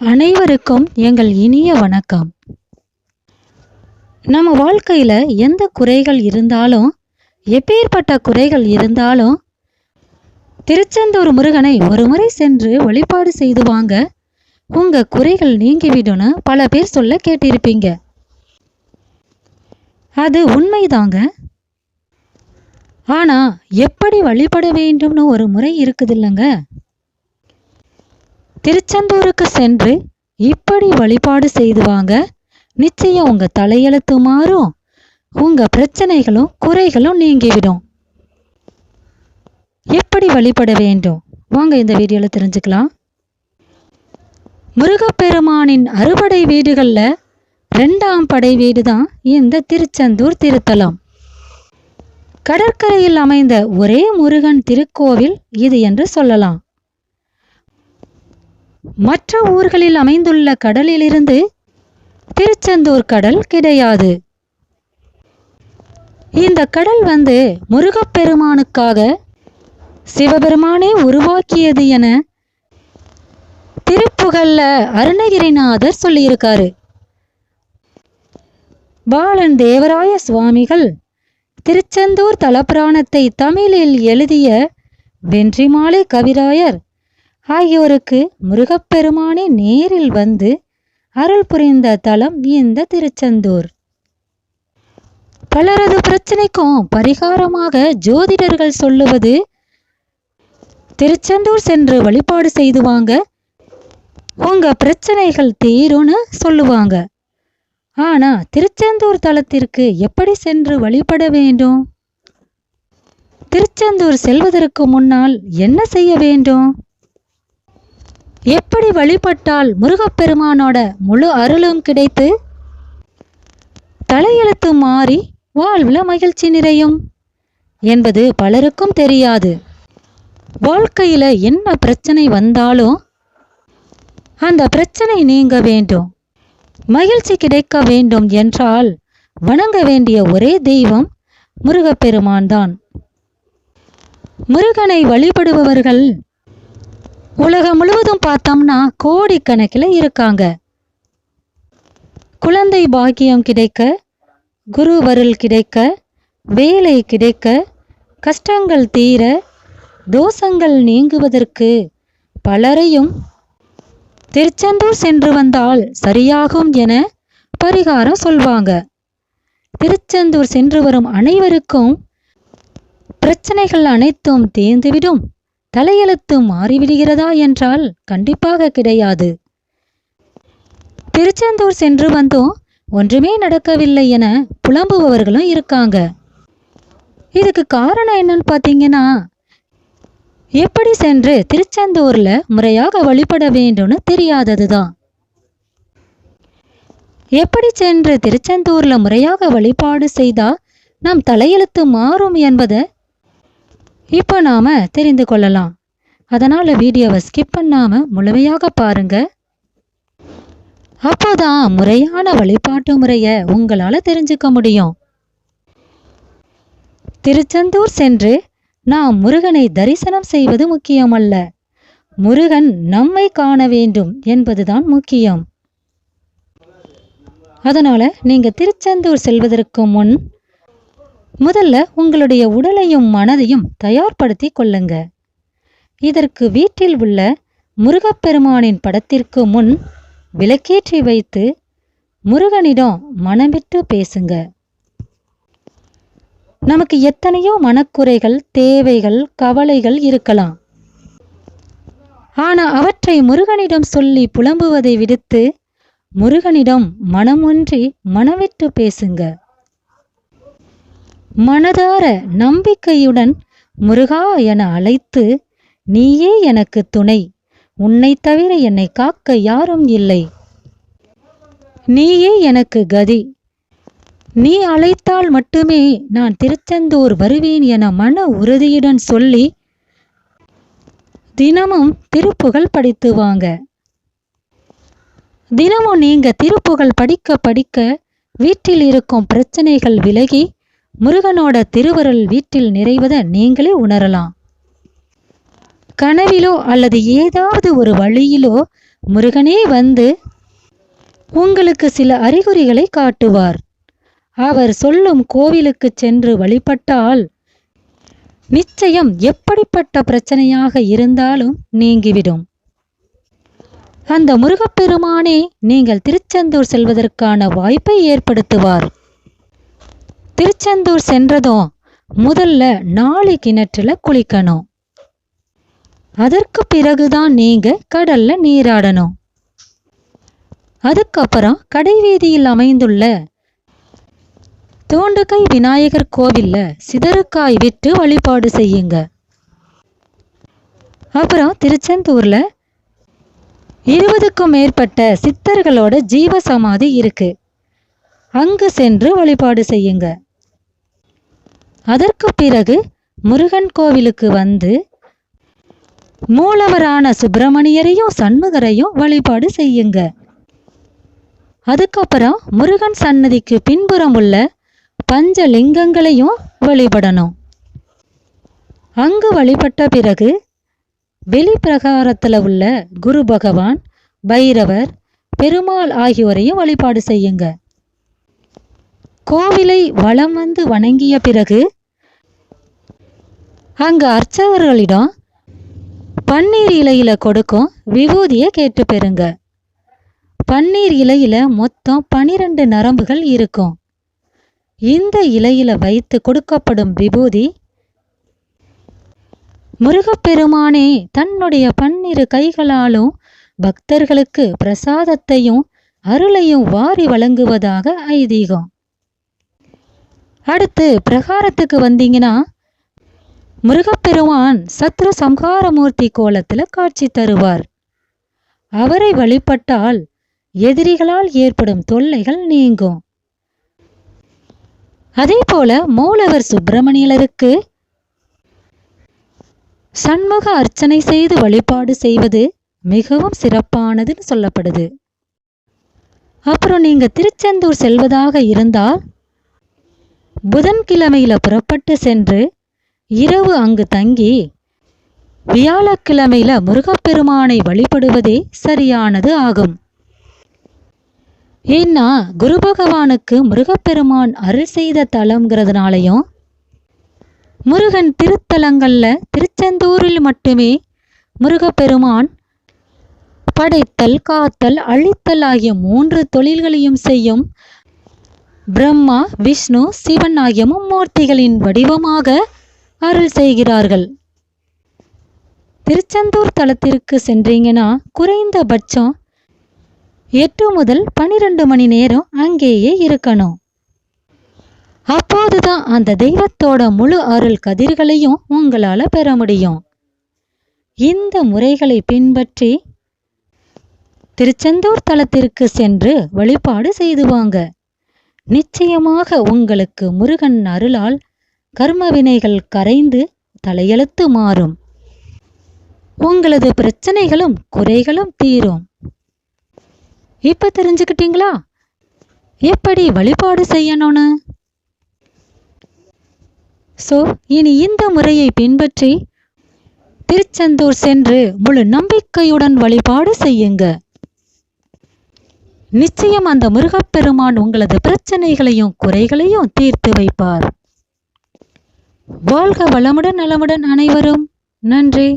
அனைவருக்கும் எங்கள் இனிய வணக்கம். நம்ம வாழ்க்கையில் எந்த குறைகள் இருந்தாலும் எப்பேற்பட்ட குறைகள் இருந்தாலும் திருச்செந்தூர் முருகனை ஒரு முறை சென்று வழிபாடு செய்து வாங்க உங்க குறைகள் நீங்கிவிடும்னு பல பேர் சொல்ல கேட்டிருப்பீங்க. அது உண்மைதாங்க. ஆனா எப்படி வழிபட வேண்டும்னு ஒரு முறை இருக்குது இல்லைங்க திருச்செந்தூருக்கு சென்று இப்படி வழிபாடு செய்து வாங்க நிச்சயம் உங்க தலையெழுத்து மாறும். உங்க பிரச்சனைகளும் குறைகளும் நீங்கிவிடும். எப்படி வழிபட வேண்டும்? வாங்க இந்த வீடியோல தெரிஞ்சுக்கலாம். முருகப்பெருமானின் அறுபடை வீடுகளில் ரெண்டாம் படை வீடு தான் இந்த திருச்செந்தூர் திருத்தலம். கடற்கரையில் அமைந்த ஒரே முருகன் திருக்கோவில் இது என்று சொல்லலாம். மற்ற ஊர்களில் அமைந்துள்ள கடலிலிருந்து திருச்செந்தூர் கடல் கிடையாது. இந்த கடல் வந்து முருகப்பெருமானுக்காக சிவபெருமானே உருவாக்கியது என திருப்புகழ்ல அருணகிரிநாதர் சொல்லியிருக்காரு. பாலன் தேவராய சுவாமிகள் திருச்செந்தூர் தலப்புராணத்தை தமிழில் எழுதிய வென்றிமாலை கவிராயர் ஆகியோருக்கு முருகப்பெருமானே நேரில் வந்து அருள் புரிந்த தலம் இந்த திருச்செந்தூர். பலரது பிரச்சனைக்கும் பரிகாரமாக ஜோதிடர்கள் சொல்லுவது திருச்செந்தூர் சென்று வழிபாடு செய்து வாங்க உங்க பிரச்சனைகள் தீரும்னு சொல்லுவாங்க. ஆனா திருச்செந்தூர் தலத்திற்கு எப்படி சென்று வழிபட வேண்டும்? திருச்செந்தூர் செல்வதற்கு முன்னால் என்ன செய்ய வேண்டும்? எப்படி வழிபட்டால் முருகப்பெருமானோட முழு அருளும் கிடைத்து? தலையெழுத்து மாறி வாழ்வில் மகிழ்ச்சி நிறையும் என்பது பலருக்கும் தெரியாது. வாழ்க்கையில் என்ன பிரச்சனை வந்தாலும் அந்த பிரச்சனை நீங்க வேண்டும். மகிழ்ச்சி கிடைக்க வேண்டும் என்றால் வணங்க வேண்டிய ஒரே தெய்வம் முருகப்பெருமான் தான். முருகனை வழிபடுபவர்கள் உலகம் முழுவதும் பார்த்தோம்னா கோடிக்கணக்கில் இருக்காங்க. குழந்தை பாக்கியம் கிடைக்க குருவருள் கிடைக்க வேலை கிடைக்க கஷ்டங்கள் தீர தோஷங்கள் நீங்குவதற்கு பலரையும் திருச்செந்தூர் சென்று வந்தால் சரியாகும் என பரிகாரம் சொல்வாங்க. திருச்செந்தூர் சென்று வரும் அனைவருக்கும் பிரச்சனைகள் அனைத்தும் தீர்ந்துவிடும். தலையெழுத்து மாறிவிடுகிறதா என்றால் கண்டிப்பாக கிடையாது. திருச்செந்தூர் சென்று வந்தும் ஒன்றுமே நடக்கவில்லை என புலம்புபவர்களும் இருக்காங்க. இதுக்கு காரணம் என்னன்னு பார்த்தீங்கன்னா எப்படி சென்று திருச்செந்தூர்ல முறையாக வழிபட வேண்டும்னு தெரியாததுதான். எப்படி சென்று திருச்செந்தூர்ல முறையாக வழிபாடு செய்தா நம் தலையெழுத்து மாறும் என்பதை இப்போ நாம் தெரிந்து கொள்ளலாம். அதனால் வீடியோவை ஸ்கிப் பண்ணாமல் முழுமையாக பாருங்க. அப்போதான் முறையான வழிபாட்டு முறையை உங்களால் தெரிஞ்சுக்க முடியும். திருச்செந்தூர் சென்று நாம் முருகனை தரிசனம் செய்வது முக்கியமல்ல. முருகன் நம்மை காண வேண்டும் என்பதுதான் முக்கியம். அதனால நீங்க திருச்செந்தூர் செல்வதற்கு முன் முதல்ல உங்களுடைய உடலையும் மனதையும் தயார்படுத்தி கொள்ளுங்க. இதற்கு வீட்டில் உள்ள முருகப்பெருமானின் படத்திற்கு முன் விளக்கேற்றி வைத்து முருகனிடம் மனமிட்டு பேசுங்க. நமக்கு எத்தனையோ மனக்குறைகள் தேவைகள் கவலைகள் இருக்கலாம். ஆனா அவற்றை முருகனிடம் சொல்லி புலம்புவதை விடுத்து முருகனிடம் மனமொன்றி மனவிட்டு பேசுங்க. மனதார நம்பிக்கையுடன் முருகா என அழைத்து நீயே எனக்கு துணை. உன்னை தவிர என்னை காக்க யாரும் இல்லை. நீயே எனக்கு கதி. நீ அழைத்தால் மட்டுமே நான் திருச்செந்தூர் வருவேன் என மன உறுதியுடன் சொல்லி தினமும் திருப்புகழ் படித்து வாங்க. தினமும் நீங்க திருப்புகழ் படிக்க படிக்க வீட்டில் இருக்கும் பிரச்சனைகள் விலகி முருகனோட திருவருள் வீட்டில் நிறைவதை நீங்களே உணரலாம். கனவிலோ அல்லது ஏதாவது ஒரு வழியிலோ முருகனே வந்து உங்களுக்கு சில அறிகுறிகளை காட்டுவார். அவர் சொல்லும் கோவிலுக்கு சென்று வழிபட்டால் நிச்சயம் எப்படிப்பட்ட பிரச்சனையாக இருந்தாலும் நீங்கிவிடும். அந்த முருகப்பெருமானே நீங்கள் திருச்செந்தூர் செல்வதற்கான வாய்ப்பை ஏற்படுத்துவார். திருச்செந்தூர் சென்றதும் முதல்ல நாலு கிணற்றுல குளிக்கணும். அதற்கு பிறகுதான் நீங்க கடல்ல நீராடணும். அதுக்கப்புறம் கடைவீதியில் அமைந்துள்ள தோண்டுகை விநாயகர் கோவில்ல சிதறுக்காய் விட்டு வழிபாடு செய்யுங்க. அப்புறம் திருச்செந்தூர்ல இருபதுக்கும் மேற்பட்ட சித்தர்களோட ஜீவ சமாதி இருக்கு. அங்கு சென்று வழிபாடு செய்யுங்க. அதற்கு பிறகு முருகன் கோவிலுக்கு வந்து மூலவரான சுப்பிரமணியரையும் சண்முகரையும் வழிபாடு செய்யுங்க. அதுக்கப்புறம் முருகன் சன்னதிக்கு பின்புறம் உள்ள பஞ்சலிங்கங்களையும் வழிபடணும். அங்கு வழிபட்ட பிறகு வெளிப்பிரகாரத்தில் உள்ள குரு பகவான் பைரவர் பெருமாள் ஆகியோரையும் வழிபாடு செய்யுங்க. கோவிலை வலம் வந்து வணங்கிய பிறகு அங்கு அர்ச்சகர்களிடம் பன்னீர் இலையில கொடுக்கும் விபூதியை கேட்டு பெறுங்க. பன்னீர் இலையில மொத்தம் பனிரெண்டு நரம்புகள் இருக்கும். இந்த இலையில வைத்து கொடுக்கப்படும் விபூதி முருகப்பெருமானே தன்னுடைய பன்னிரு கைகளாலும் பக்தர்களுக்கு பிரசாதத்தையும் அருளையும் வாரி வழங்குவதாக ஐதீகம். அடுத்து பிரகாரத்துக்கு வந்தீங்கன்னா முருகப்பெருமான் சத்ரு சம்ஹாரமூர்த்தி கோலத்தில் காட்சி தருவார். அவரை வழிபட்டால் எதிரிகளால் ஏற்படும் தொல்லைகள் நீங்கும். அதே போல மூலவர் சுப்பிரமணியருக்கு சண்முக அர்ச்சனை செய்து வழிபாடு செய்வது மிகவும் சிறப்பானதுன்னு சொல்லப்படுது. அப்புறம் நீங்க திருச்செந்தூர் செல்வதாக இருந்தால் புதன்கிழமையில் புறப்பட்டு சென்று இரவு அங்கு தங்கி வியாழக்கிழமையில முருகப்பெருமானை வழிபடுவதே சரியானது ஆகும். ஏன்னா குரு பகவானுக்கு முருகப்பெருமான் அருள் செய்த தலம்ங்கிறதுனாலையும் முருகன் திருத்தலங்கள்ல திருச்செந்தூரில் மட்டுமே முருகப்பெருமான் படைத்தல் காத்தல் அழித்தல் ஆகிய மூன்று தொழில்களையும் செய்யும் பிரம்மா விஷ்ணு சிவன் ஆகிய மும்மூர்த்திகளின் வடிவமாக அருள் செய்கிறார்கள். திருச்செந்தூர் தலத்திற்கு சென்றீங்கன்னா குறைந்தபட்சம் எட்டு முதல் பனிரெண்டு மணி நேரம் அங்கேயே இருக்கணும். அப்போதுதான் அந்த தெய்வத்தோட முழு அருள் கதிர்களையும் உங்களால் பெற முடியும். இந்த முறைகளை பின்பற்றி திருச்செந்தூர் தலத்திற்கு சென்று வழிபாடு செய்துவாங்க நிச்சயமாக உங்களுக்கு முருகன் அருளால் கர்ம வினைகள் கரைந்து தலையெழுத்து மாறும். உங்களது பிரச்சனைகளும் குறைகளும் தீரும். இப்ப தெரிஞ்சுக்கிட்டீங்களா? எப்படி வழிபாடு செய்யணும்னு? சோ இனி இந்த முறையை பின்பற்றி திருச்செந்தூர் சென்று முழு நம்பிக்கையுடன் வழிபாடு செய்யுங்க. நிச்சயம் அந்த முருகப்பெருமான் உங்களது பிரச்சனைகளையும் குறைகளையும் தீர்த்து வைப்பார். வாழ்க வளமுடன் நலமுடன் அனைவரும். நன்றி.